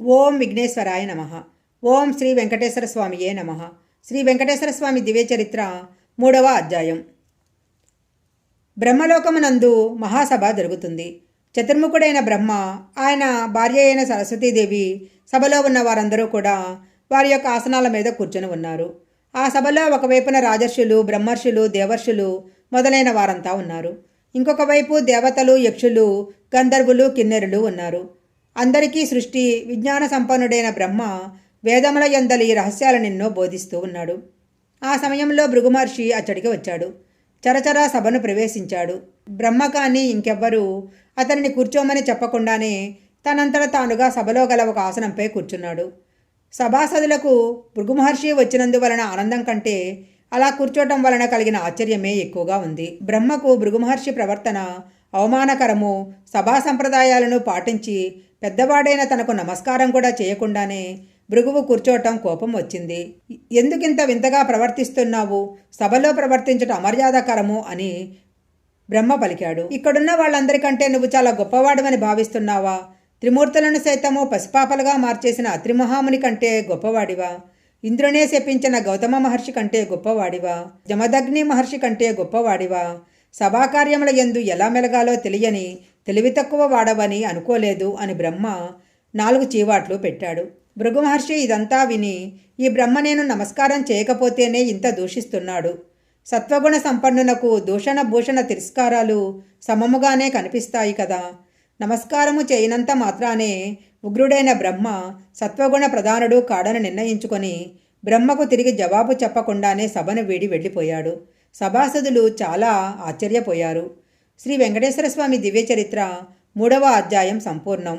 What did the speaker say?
ఓం విఘ్నేశ్వరాయ నమ. ఓం శ్రీ వెంకటేశ్వర స్వామియే నమ. శ్రీ వెంకటేశ్వర స్వామి దివ్య చరిత్ర మూడవ అధ్యాయం. బ్రహ్మలోకమునందు మహాసభ జరుగుతుంది. చతుర్ముఖుడైన బ్రహ్మ ఆయన భార్య అయిన సరస్వతీదేవి సభలో ఉన్న వారందరూ కూడా వారి యొక్క ఆసనాల మీద కూర్చొని ఉన్నారు. ఆ సభలో ఒకవైపున రాజర్షులు బ్రహ్మర్షులు దేవర్షులు మొదలైన వారంతా ఉన్నారు. ఇంకొక వైపు దేవతలు యక్షులు గంధర్వులు కిన్నెరులు ఉన్నారు. అందరికీ సృష్టి విజ్ఞాన సంపన్నుడైన బ్రహ్మ వేదముల ఎందలి రహస్యాలనెన్నో బోధిస్తూ ఉన్నాడు. ఆ సమయంలో భృగుమహర్షి అచ్చడికి వచ్చాడు. చరచరా సభను ప్రవేశించాడు. బ్రహ్మ కానీ ఇంకెవ్వరూ అతనిని కూర్చోమని చెప్పకుండానే తనంతట తానుగా సభలో గల ఒక ఆసనంపై కూర్చున్నాడు. సభాసదులకు భృగుమహర్షి వచ్చినందువలన ఆనందం కంటే అలా కూర్చోటం వలన కలిగిన ఆశ్చర్యమే ఎక్కువగా ఉంది. బ్రహ్మకు భృగుమహర్షి ప్రవర్తన అవమానకరము సభా సంప్రదాయాలను పాటించి పెద్దవాడైన తనకు నమస్కారం కూడా చేయకుండానే భృగువు కూర్చోవటం కోపం వచ్చింది. ఎందుకింత వింతగా ప్రవర్తిస్తున్నావు? సభలో ప్రవర్తించటం అమర్యాదకరము అని బ్రహ్మ పలికాడు. ఇక్కడున్న వాళ్ళందరికంటే నువ్వు చాలా గొప్పవాడమని భావిస్తున్నావా? త్రిమూర్తులను సైతము పసిపాపలుగా మార్చేసిన అత్రిమహాముని కంటే గొప్పవాడివా? ఇంద్రునే శపించిన గౌతమ మహర్షి కంటే గొప్పవాడివా? జమదగ్ని మహర్షి కంటే గొప్పవాడివా? సభాకార్యముల ఎందు ఎలా మెలగాలో తెలియని తెలివి తక్కువ వాడవని అనుకోలేదు అని బ్రహ్మ నాలుగు చీవాట్లు పెట్టాడు. భృగు మహర్షి ఇదంతా విని ఈ బ్రహ్మ నేను నమస్కారం చేయకపోతేనే ఇంత దూషిస్తున్నాడు. సత్వగుణ సంపన్నునకు దూషణ భూషణ తిరస్కారాలు సమముగానే కనిపిస్తాయి కదా. నమస్కారము చేయనంత మాత్రానే ఉగ్రుడైన బ్రహ్మ సత్వగుణ ప్రధానుడు కాడని నిర్ణయించుకొని బ్రహ్మకు తిరిగి జవాబు చెప్పకుండానే సభను వీడి వెళ్ళిపోయాడు. సభాసదులు చాలా ఆశ్చర్యపోయారు. శ్రీ వెంకటేశ్వర స్వామి దివ్య చరిత్ర మూడవ అధ్యాయం సంపూర్ణం.